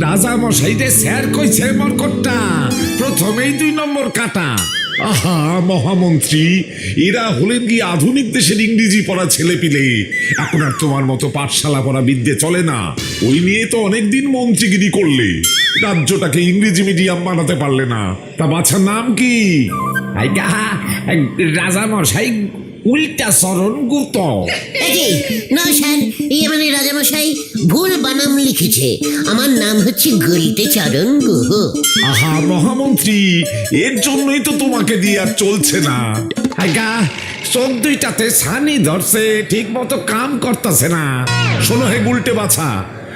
রাজা মশাইরে স্যার কইছে মরকটটা। প্রথমেই দুই নম্বর কাটা। আহা, মহামন্ত্রী, এরা হলেন কি আধুনিক দেশের ইংরেজি পড়া ছেলে পিলে এখন আর তোমার মতো পাঠশালা পড়া বিদ্যে চলে না। ওই নিয়ে তো অনেকদিন মন্ত্রীগিরি করলে। রাজ্যটাকে ইংরেজি মিডিয়াম বানাতে পারলে না। তা বাচ্চার নাম কি? রাজা মশাই উল্টা চরণ গুত একই না স্যার ইয়ে মানে রাজামশাই ভুল বানাম লিখেছে। আমার নাম হচ্ছে গলিতে চারণ গুহ। আহা মহামন্ত্রী এর জন্যই তো তোমাকে দিয়ে আর চলছে না। আজ্ঞা চোখ দুইটাতে ছানি ধরছে ঠিক মতো কাম করতেছে না। শোনো হে গুলটে বাছা।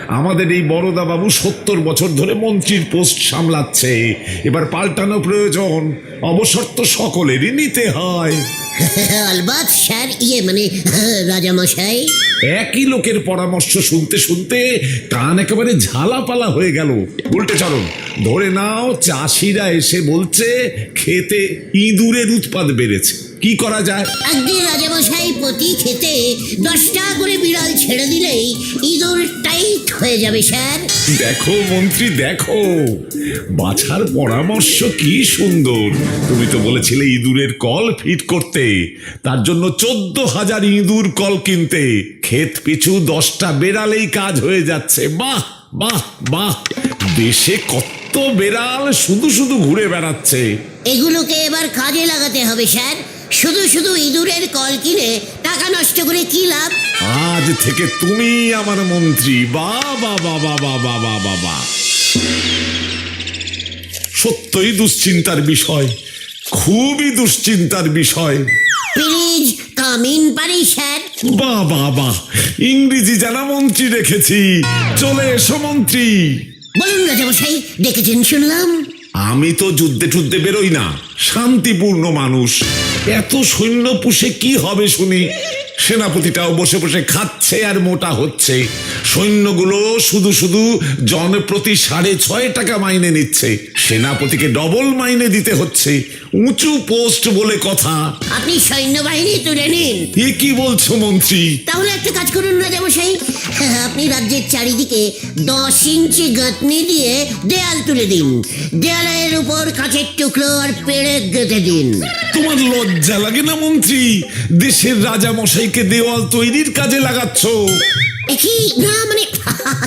আমাদের এই বড়দা বাবু সত্তর বছর ধরে মন্ত্রীর পোস্ট সামলাচ্ছে। এবার পাল্টানো প্রয়োজন। অবসর তো সকলেরই নিতে হয়। আলবাত স্যার ইয়ে মানে রাজামশাই। একই লোকের পরামর্শ শুনতে শুনতে কান একেবারে ঝালাপালা হয়ে গেল। উল্টে চরণ ধরে নাও চাষিরা এসে বলছে খেতে ইঁদুরের উৎপাদ বেড়েছে। কি করা যায়? আজকে রাজামশাই প্রতি খেতে দশটা করে বিড়াল ছেড়ে দিলেই ইঁদুর টাইট হয়ে যাবে স্যার। দেখো মন্ত্রী দেখো। বাছার পরামর্শ কি সুন্দর। তুমি তো বলেছিলে ইঁদুরের কল ফিট করতে। তার জন্য চোদ্দ হাজার ইঁদুর কল কিনতে। ক্ষেত পিছু দশটা বেড়ালেই কাজ হয়ে যাচ্ছে। বাহ বাহ বাহ। দেশে কত বেড়াল শুধু শুধু ঘুরে বেড়াচ্ছে। এগুলোকে এবার কাজে লাগাতে হবে স্যার। শুধু শুধু ইঁদুরের কল কিনে টাকা নষ্ট করে কি লাভ? আজ থেকে তুমি আমার মন্ত্রী। বাবা বাবা বাবা বাবা বাবা সত্যই দুশ্চিন্তার বিষয় খুবই দুশ্চিন্তার বিষয়। পারি স্যার বা ইংরেজি জানা মন্ত্রী রেখেছি চলে এসো মন্ত্রী। বলুন রাজামশাই ডেকেছেন শুনলাম। আমি তো যুদ্ধে টুদ্ধে বেরোই না শান্তিপূর্ণ মানুষ। এত সৈন্য পুষে কি হবে শুনি? সেনাপতিটাও বসে বসে খাচ্ছে আর মোটা হচ্ছে। সৈন্যগুলো শুধু শুধু জনপ্রতি সাড়ে ছয় টাকা মাইনে নিচ্ছে। সেনাপতিকে ডবল মাইনে দিতে হচ্ছে। উঁচু পোস্ট বলে কথা। আপনি সৈন্যবাহিনী তুলে নিন। এ কি বলছো মন্ত্রী? তাহলে একটা কাজ করুন রাজামশাই হ্যাঁ, আপনি রাজ্যের চারিদিকে দশ ইঞ্চি গাঁথনি দিয়ে দেয়াল তুলে দিন। দেয়ালের উপর কাঁচের টুকরো আর পেড়ে গেঁথে দিন। তোমার লজ্জা লাগে না মন্ত্রী? দেশের রাজা মশাইকে দেওয়াল তৈরির কাজে লাগাচ্ছ। কি না মানে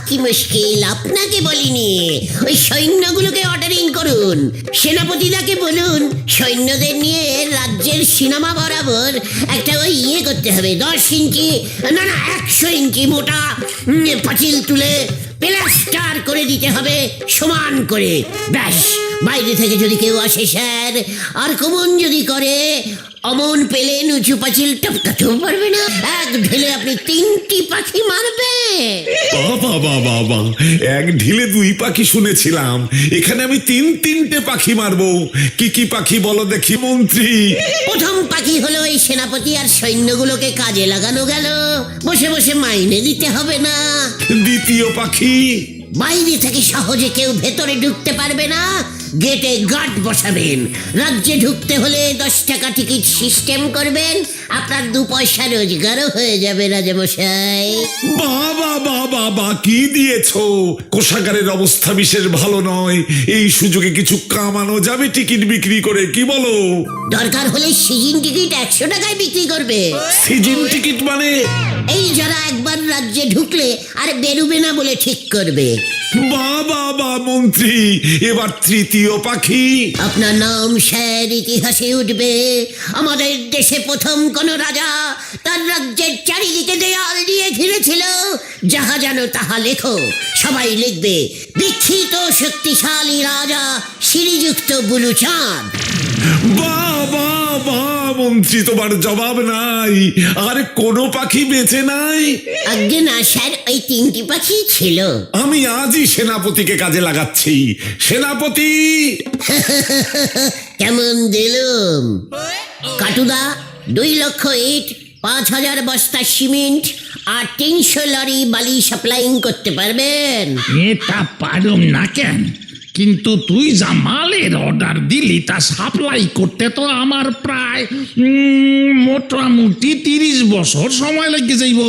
কি মুশকিল, আপনাকে বলিনি। ওই সৈন্যগুলোকে অর্ডারিং করুন। সেনাপতিদাকে বলুন, সৈন্যদের নিয়ে রাজ্যের সিনেমা বরাবর একটা ওই ইয়ে করতে হবে। দশ ইঞ্চি, না না, একশো ইঞ্চি মোটা পাঁচিল তুলে প্লাস্টার করে দিতে হবে সমান করে। ব্যাস, বাইরে থেকে যদি কেউ আসে, স্যার, আর কমন যদি করে অমন পেলে উঁচু পাঁচিল টপকাতেও পারবে না। এক ঢেলে আপনি তিনটি পাখি মারবে। বাবা বাবা বাবা এক ঢিলে দুই পাখি শুনেছিলাম। এখানে আমি তিন তিনটে পাখি মারবো। কি কি পাখি বলো দেখি মন্ত্রী। প্রথম পাখি হলো এই সেনাপতি আর সৈন্যগুলোকে কাজে লাগানো গেল। বসে বসে মাইনে দিতে হবে না। দ্বিতীয় পাখি। বাইরে থেকে সহজে কেউ ভেতরে ঢুকতে পারবে না। গেটে গার্ড বসাবেন। রাজ্যে ঢুকতে হলে দশ টাকা টিকিট সিস্টেম করবেন। আপনার দু পয়সা রোজগারও হয়ে যাবে রাজামশাই। বাবা বাবা বা কি দিয়েছ? কোষাগারের অবস্থা বিশেষ ভালো নয়। এই সুযোগে কিছু কামানো যাবে টিকিট বিক্রি করে কি বলো? দরকার হলে সিজন টিকিট একশো টাকায় বিক্রি করবে। সিজন টিকিট মানে এই যারা একবার রাজ্যে ঢুকলে আর বেরুবে না বলে ঠিক করবে। বাবা বা মন্ত্রী এবার তৃতীয় পাখি। আপনার নাম স্যার ইতিহাসে উঠবে। আমাদের দেশে প্রথম কোন রাজা তার রাজ্যের চারিদিকে দেয়াল দিয়ে ঘিরেছিল। যাহা যেন তাহা লেখো। সবাই লিখবে বিক্ষিত শক্তিশালী রাজা শ্রীযুক্ত বুলু চাঁদ। বাবা মন্ত্রী তোমার জবাব নাই। আর কোনো পাখি বেঁচে নাই। আজ্ঞে না স্যার ওই তিনটি পাখি ছিল। আমি আজই সেনাপতিকে কাজে লাগাচ্ছি। সেনাপতি! কেমন দিলুম? কাটুদা দুই লক্ষ ইট পাঁচ হাজার বস্তা সিমেন্ট আর তিনশো লরি বালি সাপ্লাইং করতে পারবেন। এটা পারুম না কেন? কিন্তু তুই যা মালের অর্ডার দিলি তা সাপ্লাই করতে তো আমার প্রায় মোটামুটি তিরিশ বছর সময় লেগে যাইব।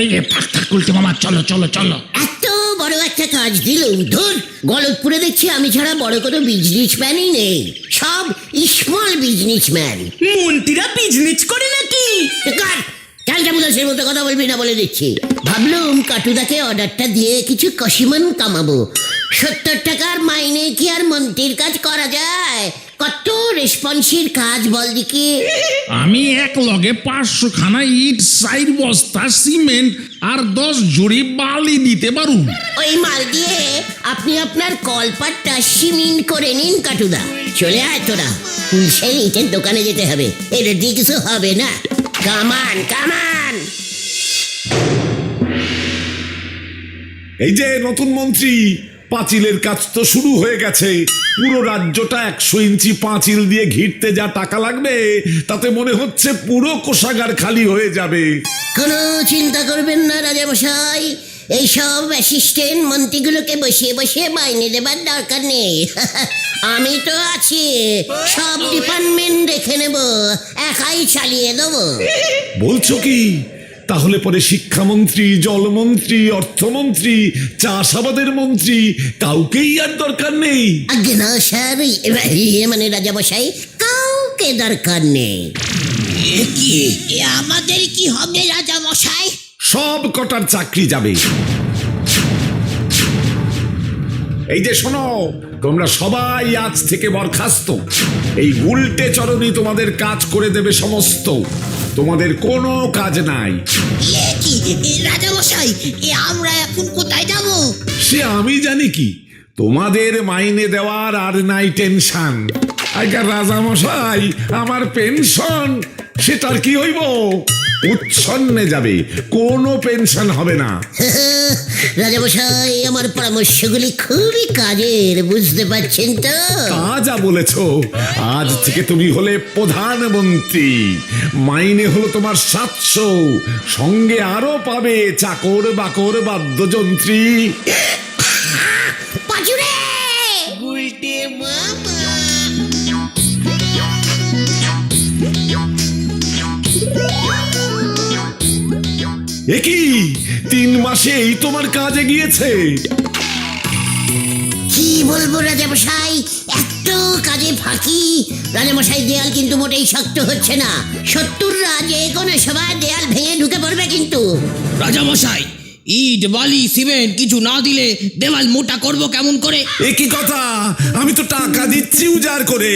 এই থাক থাক উল্টে মামা চলো চলো চলো। এত বড় একটা কাজ দিলুম ধর। গলতপুরে দেখছি আমি ছাড়া বড় কোনো বিজনেসম্যানই নেই। সব স্মল বিজনেসম্যান মন্ত্রীরা বিজনেস করে নাকি? কার? ক্যালটা বুলাসের মতো কথা বলবি না বলে দিচ্ছি। ভাবলুম কাটুদাকে অর্ডারটা দিয়ে কিছু কষিমান কামাবো। সত্তর টাকার মাইনে কি আর মন্ত্রীর কাজ করা যায়? কত রেসপন্সির কাজ বল দিকে আমি এক লগে পাঁচশো খানা ইট সাইড বস্তা সিমেন্ট আর দশ জুড়ি বালি দিতে পারুন ওই মাল দিয়ে আপনি আপনার কলপাটটা সিমেন্ট করে নিন কাটুদা। চলে আয় তোরা। হুলসেল ইটের দোকানে যেতে হবে। এদের দিয়ে কিছু হবে না। কামান কামান এই যে নতুন মন্ত্রী পাঁচিলের কাজ তো শুরু হয়ে গেছে। পুরো রাজ্যটা একশো ইঞ্চি পাঁচিল দিয়ে ঘিরতে যা টাকা লাগবে তাতে মনে হচ্ছে পুরো কোষাগার খালি হয়ে যাবে। কোনো চিন্তা করবেন না রাজামশাই। এইসব অ্যাসিস্ট্যান্ট মন্ত্রীগুলোকে বসিয়ে বসিয়ে মাইনে দেবার দরকার নেই। আমি তো আছি। সব ডিপার্টমেন্ট দেখে নেব। একাই চালিয়ে দেবো। বলছো কি? তাহলে পরে শিক্ষামন্ত্রী জলমন্ত্রী অর্থমন্ত্রী চাষাবাদের মন্ত্রী কাউকেই আর দরকার নেই। আগে না স্যার ইয়ে মানে রাজামশাই কাউকে দরকার নেই। কি? আমাদের কি হবে রাজা মশাই সব কটার চাকরি যাবে। এই যে শোনো তোমরা সবাই আজ থেকে বরখাস্ত। এই উল্টে চরণই তোমাদের কাজ করে দেবে সমস্ত। তোমাদের কোনো কাজ নাই। রাজা মশাই আমরা এখন কোথায় যাব? সে আমি জানি কি তোমাদের মাইনে দেওয়ার আর নাই টেনশন। আগের রাজামশাই আমার পেনশন সেটার কি হইব? উচ্ছন্নে যাবে কোনো পেনশন হবে না। রাজামশাই আমার পরামর্শগুলি খুবই কাজের বুঝতে পারছেন তো? তা যা বলেছ। আজ থেকে তুমি হলে প্রধানমন্ত্রী। মাইনে হলো তোমার সাতশো। সঙ্গে আরও পাবে চাকর বাকর বাদ্যযন্ত্রী। একই তিন মাসেই তোমার কাজে গিয়েছে। কি বলব রাজামশাই? এত কাজে ফাঁকি। রাজামশাই দেয়াল কিন্তু মোটেই শক্ত হচ্ছে না। শত্রুরা যে কোনো সময় দেয়াল ভেঙে ঢুকে পড়বে কিন্তু। রাজা মশাই ইট বালি সিমেন্ট কিছু না দিলে দেওয়াল মোটা করব কেমন করে? একই কথা আমি তো টাকা দিচ্ছি উজাড় করে।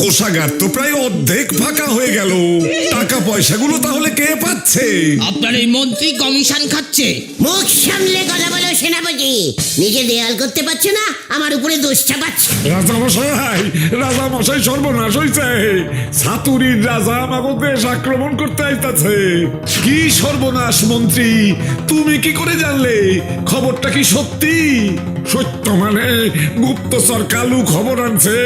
কোষাগার তো প্রায় অর্ধেক ফাঁকা হয়ে গেল। টাকা পয়সাগুলো তাহলে কে পাচ্ছে? আপনার এই মন্ত্রী কমিশন খাচ্ছে। মুখ সামলে কথা বলো সেনাপতি। নিজে দেয়াল করতে পারছ না? আমার উপরে দোষ চাপাচ্ছে। রাজামশাই রাজামশাই সর্বনাশ হইছে। সাতুরির রাজা আমাকে দেশ আক্রমণ করতে আইতাছে। কি সর্বনাশ মন্ত্রী তুমি কি করে জানলে খবরটা কি সত্যি? সত্য মানে গুপ্তচর কালু খবর আনছে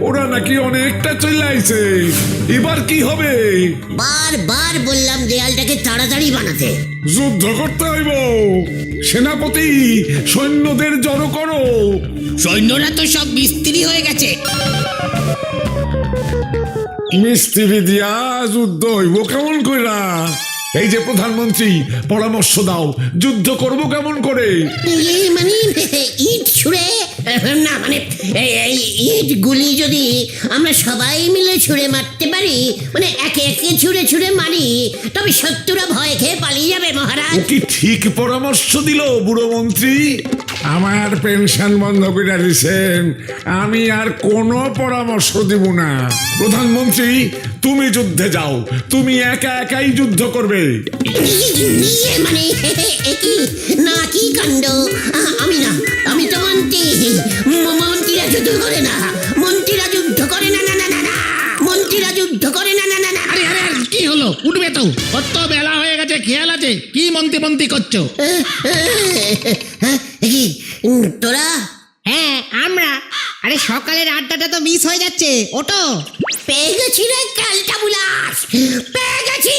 ওরা নাকি অনেকটা চলে আইছে। এবার কি হবে? বারবার বললাম দেয়ালটাকে তাড়াতাড়ি বানাতে। যুদ্ধ করতে হইব। সেনাপতি সৈন্যদের জড়ো করো। সৈন্যরা তো সব মিস্ত্রি হয়ে গেছে। মিস্ত্রি দিয়া যুদ্ধ হইব কেমন কইরা? এই যে প্রধানমন্ত্রী পরামর্শ দাও যুদ্ধ করব কেমন করে? এই মানে ইট ছুঁড়ে না মানে এই- ইট গুলি যদি আমরা সবাই মিলে ছুঁড়ে মারতে পারি মানে একে একে ছুঁড়ে ছুঁড়ে মারি তবে শত্রুরা ভয় খেয়ে পালিয়ে যাবে মহারাজ। কি ঠিক পরামর্শ দিল বুড়ো মন্ত্রী? আমার পেনশন বন্ধ করে দিছেন। আমি আর কোনো পরামর্শ দিব না। প্রধানমন্ত্রী, তুমি যুদ্ধে যাও। তুমি একা একাই যুদ্ধ করবে। ইয়ে মানে না, কি কাণ্ড? আমি না। আমি তো মন্ত্রী। মন্ত্রীরা যুদ্ধ করে না। মন্ত্রীরা যুদ্ধ করে না না না না না। মন্ত্রীরা যুদ্ধ করে না না না। হলো উঠবে তো। কত বেলা হয়ে গেছে খেয়াল আছে? কি মন্ত্রী মন্ত্রী করছ? কি তোরা? হ্যাঁ আমরা। আরে সকালের আড্ডাটা তো মিস হয়ে যাচ্ছে ওটো পেয়ে গেছি রে ক্যালটা বুলাস। পেয়ে গেছি।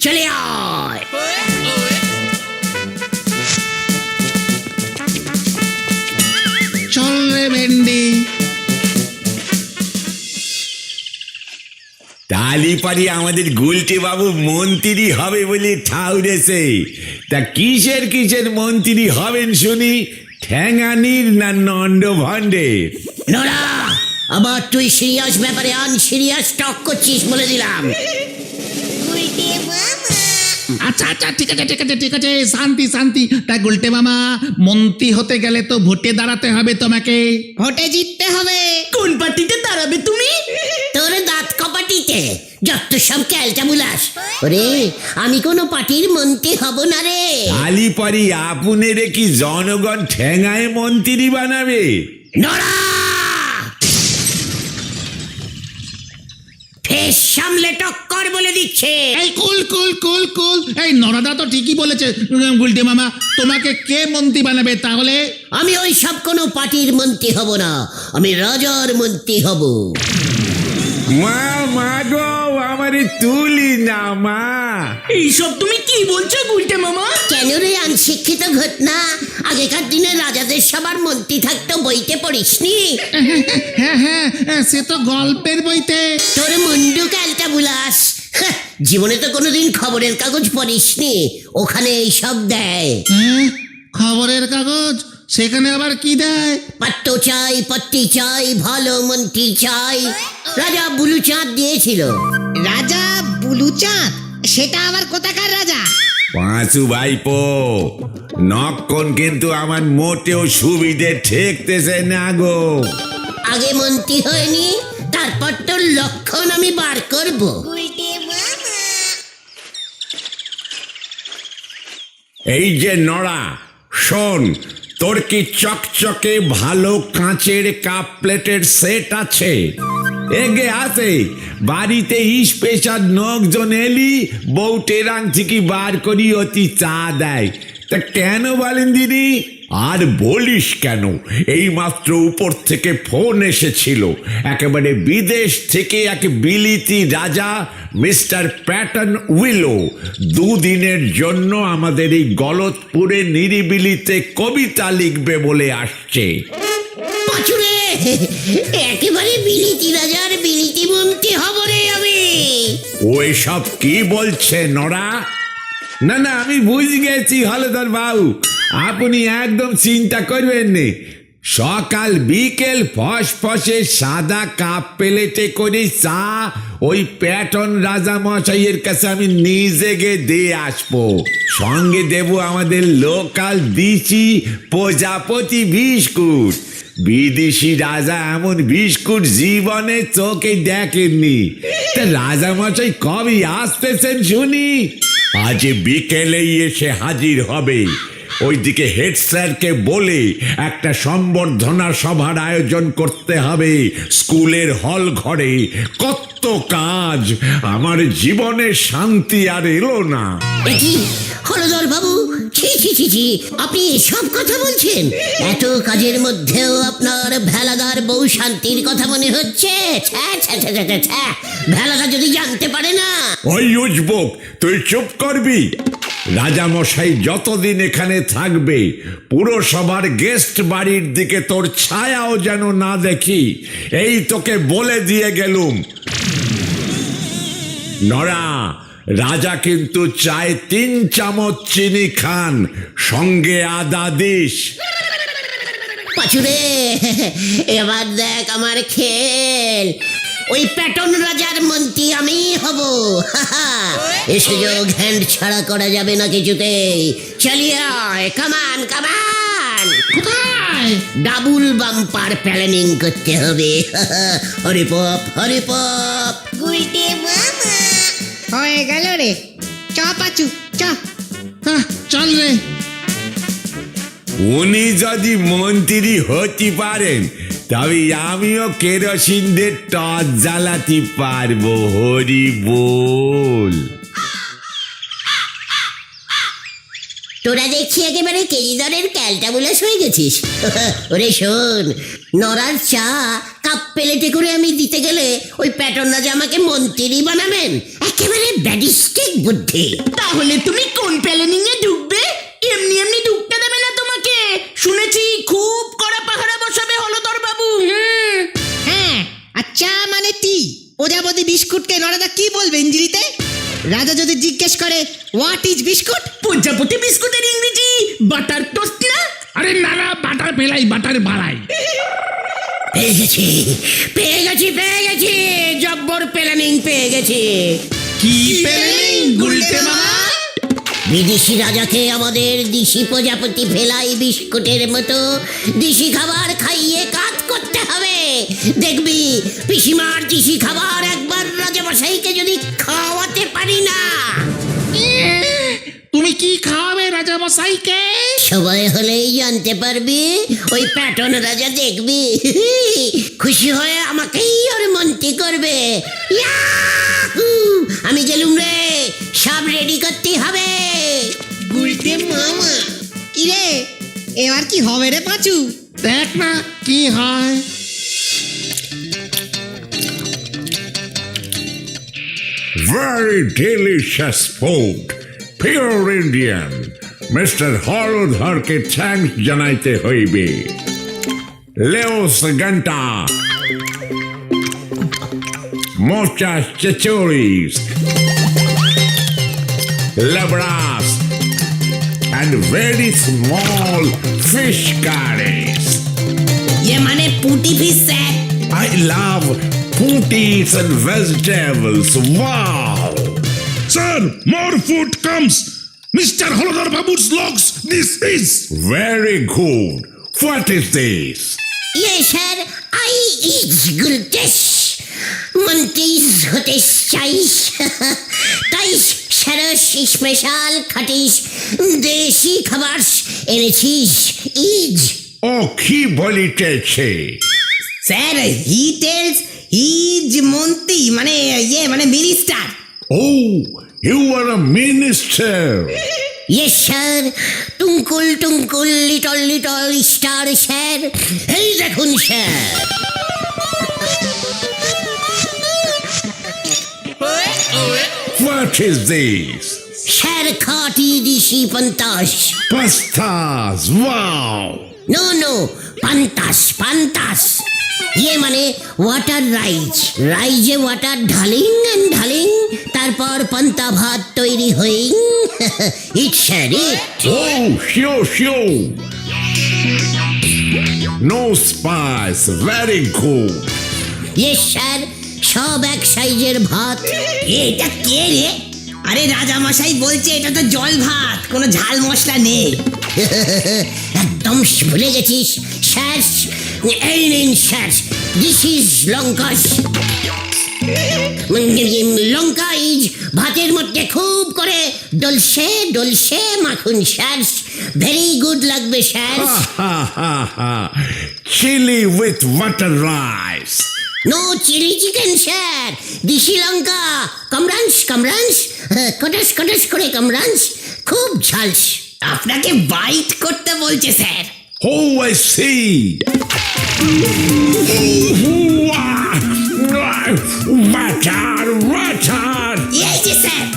চলে আয়। চল রে ভেন্ডি। তাহলে আলিপারি আমাদের গুলটে বাবু মন্ত্রী হবে বলে ঠাউরেছে তা কিসের কিসের মন্ত্রী হবেন শুনি? ঠ্যাঙানির না নন্ড ভণ্ডের নোরা আবার তুই সিরিয়াস ব্যাপারে আন সিরিয়াস টক করছিস বলে দিলাম। আচ্ছা আচ্ছা ঠিক আছে ঠিক আছে ঠিক আছে শান্তি শান্তি। তা গুলটে মামা মন্ত্রী হতে গেলে তো ভোটে দাঁড়াতে হবে তোমাকে। ভোটে জিততে হবে। কোন পার্টিতে দাঁড়াবে তুমি? তোর দাঁত যত সব ক্যালটা বুলাস ওরে আমি কোনো পার্টির মন্ত্রী হব না রে। আলিপারি আপুনেরে কি জনগণ ঠ্যাঙায় মন্ত্রী বানাবে? নড়া! ফেস সামলে টক্কর বলে দিচ্ছে। এই কুল কুল কুল কুল। এই নরদা তো ঠিকই বলেছে গুলটে মামা। তোমাকে কে মন্ত্রী বানাবে তাহলে? আমি ওই সব কোনো পার্টির মন্ত্রী হব না। আমি রাজার মন্ত্রী হব। মা মা গো আমারে তুলি না মা। এইসব তুমি কি বলছো গুলটে মামা? কেন রে আনশিক্ষিত ঘটনা? আগেকার দিনে রাজাদের সবার মন্ত্রী থাকতো বইতে পড়িসনি? হ্যাঁ হ্যাঁ হ্যাঁ, সে তো গল্পের বইতে। তোর মুন্ডু ক্যালটা বুলাস। হ্যাঁ, জীবনে তো কোনোদিন খবরের কাগজ পড়িসনি। ওখানে এইসব দেয়। হ্যাঁ, খবরের কাগজ? সেখানে আবার কি দেয়? পাত্র চাই পত্তি চাই ভালো মন্ত্রী চাই। রাজা বুলু চাঁদ দিয়েছিল। রাজা বুলুচাঁদ? সেটা আবার কোথাকার রাজা? পাঁচু ভাইপো নক্ষণ কিন্তু আমার মোটেও সুবিধে ঠেকতেছে না গো। আগে মন্ত্রী হয়নি তারপর তোর লক্ষণ আমি বার করব। এই যে নড়া শোন তোর কি চকচকে ভালো কাঁচের কাপ প্লেটের সেট আছে। এগে আছে বাড়িতে স্পেশাল নকজন এলি বউটের আংটি কি বার করি অতি চা দেয়। তা কেন বলেন দিদি? আর বলিস কেন? এই মাত্র উপর থেকে ফোন এসেছিল। একেবারে বিদেশ থেকে এক বিলিতি রাজা মিস্টার প্যাটার্ন উইলো। দুদিনের জন্য আমাদের এই গলতপুরে নিরিবিলিতে কবিতা লিখবে বলে আসছে। পাচুরে একেবারে বিলিতি রাজার বিলিতি মন্ত্রী হব রে আমি। ও এসব কি বলছে নড়া? না না আমি বুঝে গেছি হলদর বাবু। আপনি একদম চিন্তা করবেন নে সকাল বিকেল ফস ফসে সাদা কাপ প্লেটে করে চা ওই প্যাটন রাজা মশাইয়ের কাছে আমি নিজে গিয়ে দিয়ে আসব। সঙ্গে দেব আমাদের লোকাল দিচি প্রজাপতি বিস্কুট। বিদেশি রাজা এমন বিস্কুট জীবনে চোখে দেখেননি। তা রাজা মশাই কবে আসতেছেন শুনি? আজ বিকেলেই এসে হাজির হবে। ওইদিকে হেড স্যারকে বলে একটা সম্বর্ধনা সভার আয়োজন করতে হবে। স্কুলের হল ঘরে কত কাজ আমার জীবনে শান্তি আর এলো না। কি হলদর বাবু ছি ছি ছি ছি আপনি এসব কথা বলছেন? এত কাজের মধ্যেও আপনার ভেলাদার বউ শান্তির কথা মনে হচ্ছে। ভেলাদা যদি জানতে পারে না। ওই উজবুক তুই চুপ করবি? রাজামশাই যতদিন এখানে থাকবে, পুরসভার গেস্ট বাড়ির দিকে তোর ছায়াও যেন না দেখি। এই তোকে বলে দিয়ে গেলুম। নড়া, রাজা কিন্তু চায় তিন চামচ চিনি খান, সঙ্গে আদা দিস। পাচুরে, এবার দেখ আমার খেল। ওই প্যাটন রাজার মন্ত্রী আমি হব। এ সুযোগ হ্যান্ড ছাড়া করা যাবে না কিছুতেই। চালিয়ে কামান কামান ডাবল বাম্পার প্ল্যানিং করতে হবে। হরে পপ হরে পপ! হয়ে গেল রে। চ পাচু চ। চল রে। উনি যদি মন্ত্রী হতে পারেন তবে আমিও কেরোসিনদের টর্চ জ্বালাতে পারব হরি বল। তোরা দেখছি একেবারে কেজি দরের ক্যালটা বুলাস হয়ে গেছিস। ওরে শোন নরার চা কাপ প্লেটে করে আমি দিতে গেলে ওই প্যাটর্ন রাজা আমাকে মন্ত্রী বানাবেন। একেবারে ব্যাডিস্টিক বুদ্ধি। তাহলে তুমি কোন প্ল্যানিং এ ঢুকবে প্রজাপতি বিস্কুটকে নরাদা কি বলবে ইঞ্জিরিতে রাজা যদি জিজ্ঞেস করে হোয়াট ইজ বিস্কুট? প্রজাপতি বিস্কুটের ইংরেজি বাটার টোস্ট না? আরে না না বাটার পেলাই বাটার বাড়াই পেয়ে গেছি পেয়ে গেছি পেয়ে গেছি জব্বর প্ল্যানিং পেয়ে গেছি। কি পেলেন গুলতে মামা? বিদেশি রাজাকে আমাদের দিশি প্রজাপতি ফেলাই বিস্কুটের মতো দিশি খাবার খাইয়ে দেখবি পিসিমার দিশি খাবার একবার রাজামশাইকে যদি খাওয়াতে পারি না। তুমি কি খাওয়াবে রাজা মশাইকে সময় হলেই জানতে পারবি ওই প্যাটন রাজা দেখবি। খুশি হয়ে আমাকেই ওর মন্ত্রী করবে! আমি গেলুম রে সব রেডি করতে হবে। গুলতে মামা কিরে এবার কি হবে রে পাঁচু? দেখ না কি হয়। Very delicious food. Pure Indian. Mr. হরধরকে থ্যাঙ্কস জানাইতে হইবে Leos Ganta. Muchas chichoris. Labras. And very small fish curries. ইয়ে মানে puti fish sir I love putis and vegetables. Wow! Sir, more food comes. Mr. Holodar Babu's logs, this is. Very good. What is this? ইয়ে sir I is গুলটেস মন্ত্রিস হতে চাইস তাই সারস special খাটিস দেশি খাবার এনেছিস ইজ ও কি বলিতেছে স্যার হি টেলস হিজ মন্ত্রী মানে ইয়ে মানে minister Oh, you are a minister. Yes sir twinkle twinkle little little star sir এই দেখুন sir What is this? Sir খাটি দিশি পন্তাস Pastas. Wow! নো নো পান্তাস পান্তাস ইয়ে মানে ওয়াটার রাইজ রাইজে ওয়াটার ঢালিং অ্যান্ড ঢালিং তারপর পান্তা ভাত তৈরি হইং। Eat sir eat Oh, sure, sure. No spice. Very good. Yes sir সব এক সাইজের ভাত। এটা কে রে? আরে রাজা মশাই বলছে এটা তো জল ভাত। কোনো ঝাল মশলা নেই। একদম ভুলে গেছিস। স্যার এই নিন স্যার দিস ইজ লঙ্কাস লঙ্কা ইজ ভাতের মধ্যে খুব করে ডলসে ডলসে মাখুন স্যার ভেরি গুড লাগবে sir Ha ha ha. Chili with butter rice. No chili chicken sir. দিশি লঙ্কা কামরাঞ্চ কামরাঞ্চ। কটাস কটাস করে কামরাঞ্চ। খুব ঝালস। আপনাকে বাইট করতে বলছে sir. Oh, I see. Water. Yes, you said.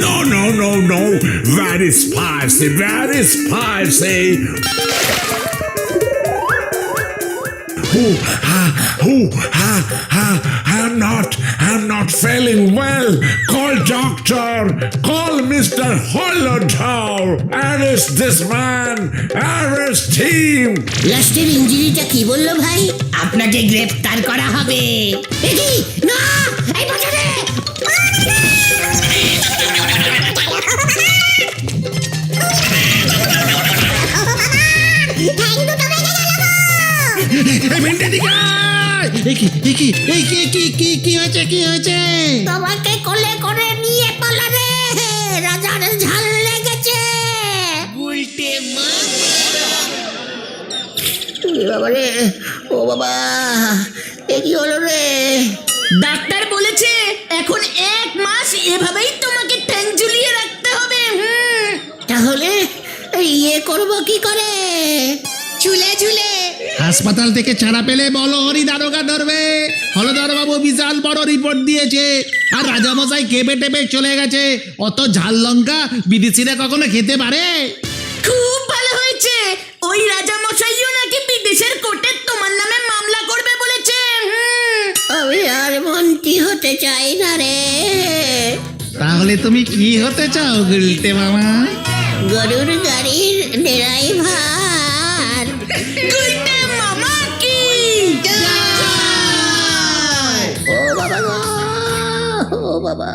No, no, no, no. That is spicy. That is spicy. Oh, ah, ooh, ah, ah, not, have not feeling well. Call doctor. Call Mr. Holodow. Arrest this man. Arrest him. লাস্টের ইঞ্জিনিটা কি বলল ভাই আপনাকে গ্রেফতার করা হবে এ কি না এই এই কি এই কি এই কি কি কি কি হয়েছে কি হয়েছে? তোমাকে কোলে করে নিয়ে পালারে রাজার ঝাল লেগেছে। এ বাবা রে ও বাবা এ কি হলো রে? ডাক্তার বলেছে এখন এক মাস এভাবেই তোমাকে ঠ্যাং ঝুলিয়ে রাখতে হবে হুম। তাহলে ইয়ে করব কি করে? ঝুলে ঝুলে হাসপাতাল থেকে ছাড়া পেলে বলো হরি দারোগা ধরবে। হলধর বাবু বিশাল বড় রিপোর্ট দিয়েছে। আর রাজামশাই কেঁপে টেপে চলে গেছে। অত ঝাল লঙ্কা বিদেশিরা কখনো খেতে পারে? খুব ভালো হয়েছে। ওই রাজা মশাইও নাকি বিদেশের কোর্টে তোমার নামে মামলা করবে বলেছে। হুম। আমি আর মন্ত্রী হতে চাই না রে। তাহলে তুমি কি হতে চাও গুলটে মামা? গরুর গাড়ির ড্রাইভার ও বাবা গো, ও বাবা